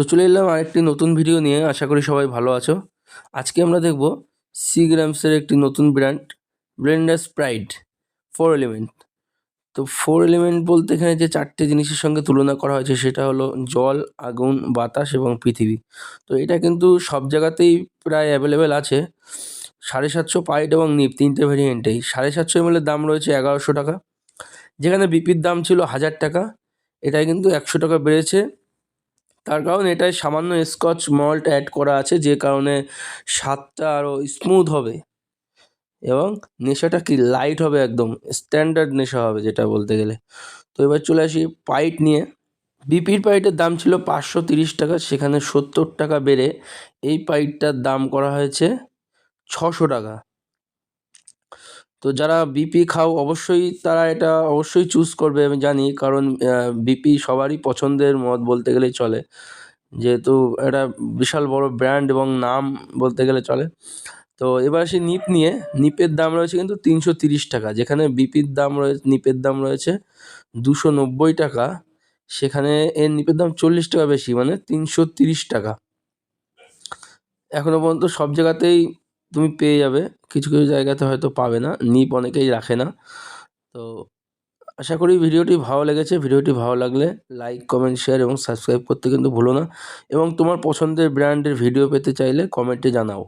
তো চলে এলাম আরেকটি নতুন ভিডিও নিয়ে। আশা করি সবাই ভালো আছো। আজকে আমরা দেখব সি গ্রামসের একটি নতুন brand blender sprite four element তো ফোর এলিমেন্ট বলতে এখানে যে চারটে জিনিসের সঙ্গে তুলনা করা হয়েছে, সেটা হলো জল, আগুন, বাতাস এবং পৃথিবী। তো এটা কিন্তু সব জায়গাতেই প্রায় অ্যাভেলেবেল আছে। সাড়ে সাতশো পাইট এবং নিপ তিনটে ভেরিয়েন্টেই সাড়ে সাতশো এমএলের দাম রয়েছে এগারোশো টাকা। যেখানে বিপির দাম ছিল হাজার টাকা। এটায় কিন্তু একশো টাকা বেড়েছে। তার কারণ এটায় সামান্য স্কচ মল্ট অ্যাড করা আছে, যে কারণে স্বাদটা আরও স্মুথ হবে এবং নেশাটা কি লাইট হবে একদম, স্ট্যান্ডার্ড নেশা হবে যেটা বলতে গেলে। তো এবার চলে আসি পাইট নিয়ে। বিপির পাইটের দাম ছিল পাঁচশো তিরিশ টাকা, সেখানে সত্তর টাকা বেড়ে এই পাইটটার দাম করা হয়েছে ছশো টাকা। তো যারা বিপি খাও, অবশ্যই তারা এটা অবশ্যই চুজ করবে, আমি জানি। কারণ বিপি সবারই পছন্দের মদ বলতে গেলেই চলে। যেহেতু এটা বিশাল বড় ব্র্যান্ড এবং নাম বলতে গেলে চলে। তো এবার আসি নিপ নিয়ে। নিপের দাম রয়েছে কিন্তু তিনশো তিরিশ টাকা। যেখানে বিপির দাম রয়েছে নিপের দাম রয়েছে দুশো নব্বই টাকা। সেখানে এর নিপের দাম চল্লিশ টাকা বেশি মানে তিনশো তিরিশ টাকা। এখনও পর্যন্ত সব জায়গাতেই তুমি পেয়ে যাবে। কিছু কিছু জায়গাতে হয়তো পাবে না, নিপ অনেকেই রাখে না। তো আশা করি ভিডিওটি ভালো লেগেছে। ভিডিওটি ভালো লাগলে লাইক কমেন্ট শেয়ার এবং সাবস্ক্রাইব করতে কিন্তু ভুলো না। এবং তোমার পছন্দের ব্র্যান্ডের ভিডিও পেতে চাইলে কমেন্টে জানাও।